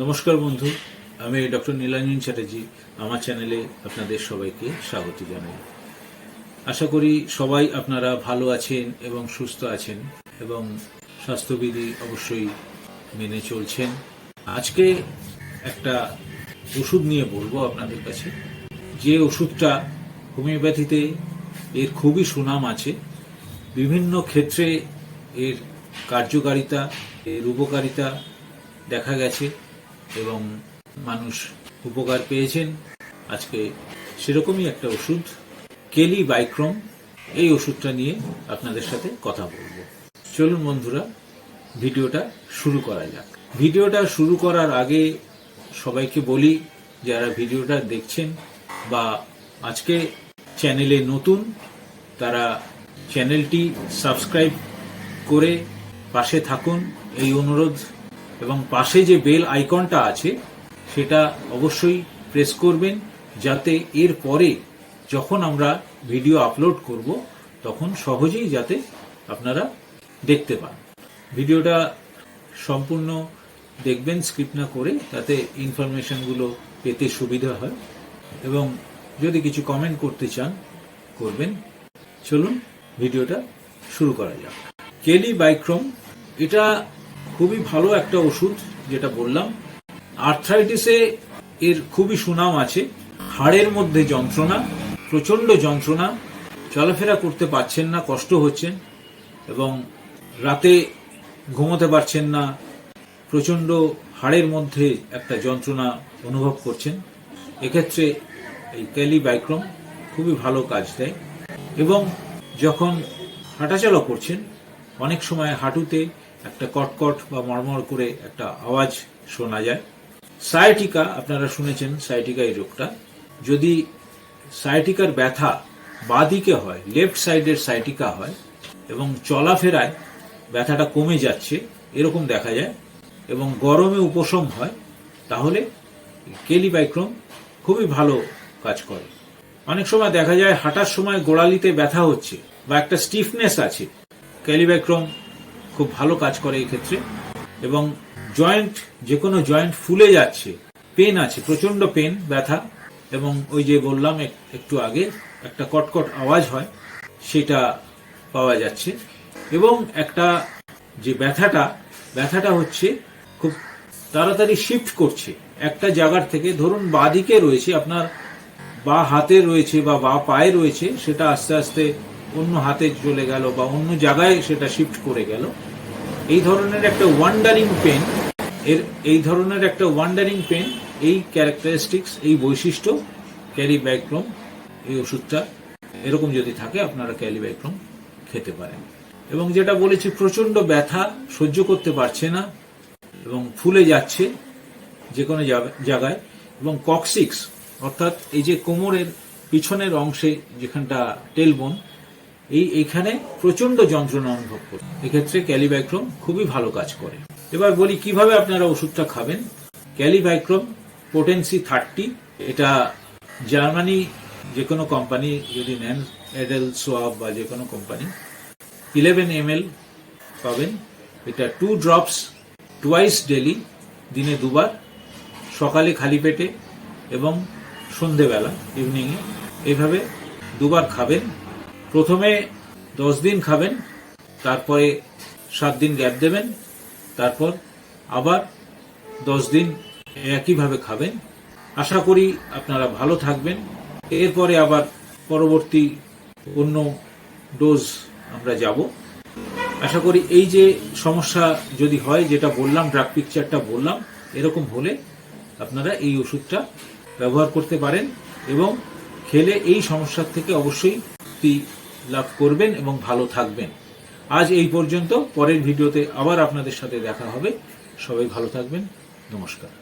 নমস্কার বন্ধু, আমি ডক্টর নীলাঞ্জন চ্যাটার্জি, আমার চ্যানেলে আপনাদের সবাইকে স্বাগত জানাই। আশা করি সবাই আপনারা ভালো আছেন এবং সুস্থ আছেন এবং স্বাস্থ্যবিধি অবশ্যই মেনে চলছেন। আজকে একটা ওষুধ নিয়ে বলব আপনাদের কাছে। যে ওষুধটা হোমিওপ্যাথিতে এর খুবই সুনাম আছে। বিভিন্ন ক্ষেত্রে এর কার্যকারিতা, এর উপকারিতা দেখা গেছে। এবং মানুষ উপকার পেয়েছেন। আজকে সেরকমই একটা ওষুধ কেলি বাইক্রম এই ওষুধটা নিয়ে আপনাদের সাথে কথা বলব। চলুন বন্ধুরা, ভিডিওটা শুরু করা যাক। ভিডিওটা শুরু করার আগে সবাইকে বলি, যারা ভিডিওটা দেখছেন বা আজকে চ্যানেলে নতুন, তারা চ্যানেলটি সাবস্ক্রাইব করে পাশে থাকুন। এই অনুরোধ এবং পাশে যে বেল আইকনটা আছে, সেটা অবশ্যই প্রেস করবেন, যাতে এর পরে যখন আমরা ভিডিও আপলোড করব, তখন সহজেই যাতে আপনারা দেখতে পান। ভিডিওটা সম্পূর্ণ দেখবেন স্ক্রিপ্ট না করে, তাতে ইনফরমেশনগুলো পেতে সুবিধা হয়। এবং যদি কিছু কমেন্ট করতে চান, করবেন। চলুন, ভিডিওটা শুরু করা যাক। কেলি বাইক্রম, এটা খুবই ভালো একটা ওষুধ, যেটা বললাম। আর্থ্রাইটিসে এর খুবই সুনাম আছে। হাড়ের মধ্যে যন্ত্রণা প্রচণ্ড যন্ত্রণা, চলাফেরা করতে পারছেন না, কষ্ট হচ্ছেন এবং রাতে ঘুমোতে পারছেন না প্রচণ্ড হাড়ের মধ্যে একটা যন্ত্রণা অনুভব করছেন। এক্ষেত্রে এই ক্যালি বাইক্রম খুবই ভালো কাজ দেয়। এবং যখন হাঁটাচলা করছেন, অনেক সময় হাঁটুতে একটা কটকট বা মরমর করে একটা আওয়াজ শোনা যায়। সায়াটিকা আপনারা শুনেছেন সায়াটিকা এই রোগটা। যদি সায়াটিকার ব্যথা বাদিকে হয়, লেফট সাইডের সাইটিকা হয় এবং চলাফেরায় ব্যথাটা কমে যাচ্ছে, এরকম দেখা যায় এবং গরমে উপশম হয়, তাহলে কেলিবাইক্রম খুবই ভালো কাজ করে। অনেক সময় দেখা যায় হাঁটার সময় গোড়ালিতে ব্যথা হচ্ছে বা একটা স্টিফনেস আছে ক্যালিব্যাক্রম খুব ভালো কাজ করে এই ক্ষেত্রে। এবং জয়েন্ট যে কোনো জয়েন্ট ফুলে যাচ্ছে পেন আছে প্রচণ্ড পেন ব্যথা, এবং ওই যে বললাম একটু আগে, একটা কটকট আওয়াজ হয়, সেটা পাওয়া যাচ্ছে। এবং একটা যে ব্যথাটা ব্যথাটা হচ্ছে খুব তাড়াতাড়ি শিফট করছে। একটা জায়গার থেকে ধরুন বাঁ দিকে রয়েছে, আপনার বা হাতে রয়েছে বা বা পায়ে রয়েছে, সেটা আস্তে আস্তে অন্য হাতে চলে গেল বা অন্য জায়গায় সেটা শিফট করে গেল। এই ধরনের একটা ওয়ান্ডারিং পেন এর, এই ধরনের একটা ওয়ান্ডারিং পেন এই ক্যারেক্টারিস্টিক্স এই বৈশিষ্ট্য ক্যারি ক্যারিব্যাক্রম এই ওষুধটা এরকম যদি থাকে আপনারা ক্যারি ক্যালিব্যাক্রম খেতে পারেন। এবং যেটা বলেছি প্রচণ্ড ব্যথা সহ্য করতে পারছে না এবং ফুলে যাচ্ছে যে কোনো জায়গায় এবং কক্সিক্স অর্থাৎ এই যে কোমরের পিছনের অংশে যেখানটা টেলবোন এই এখানে প্রচণ্ড যন্ত্রণা অনুভব করে এক্ষেত্রে ক্যালিব্যাক্রম খুবই ভালো কাজ করে। এবার বলি, কীভাবে আপনারা ওষুধটা খাবেন? ক্যালিব্যাক্রম পোটেন্সি থার্টি, এটা জার্মানি যে কোনো কোম্পানি, যদি নেন, এডেল, সোয়াব বা যে কোনো কোম্পানি, ইলেভেন এম পাবেন। এটা টু ড্রপস টুয়াইস ডেলি, দিনে দুবার, সকালে খালি পেটে এবং সন্ধেবেলা, ইভিনিংয়ে। এইভাবে দুবার খাবেন। প্রথমে দশ দিন খাবেন, তারপরে সাত দিন গ্যাপ দেবেন, তারপর আবার দশ দিন একইভাবে খাবেন। আশা করি আপনারা ভালো থাকবেন। এরপরে আবার পরবর্তী অন্য ডোজ আমরা যাব। আশা করি এই যে সমস্যা যদি হয়, যেটা বললাম ড্রাগ পিকচারটা বললাম, এরকম হলে আপনারা এই ওষুধটা ব্যবহার করতে পারেন এবং খেলে এই সমস্যার থেকে অবশ্যই লাভ করবেন এবং ভালো থাকবেন। আজ এই পর্যন্ত। পরের ভিডিওতে আবার আপনাদের সাথে দেখা হবে। সবাই ভালো থাকবেন। নমস্কার।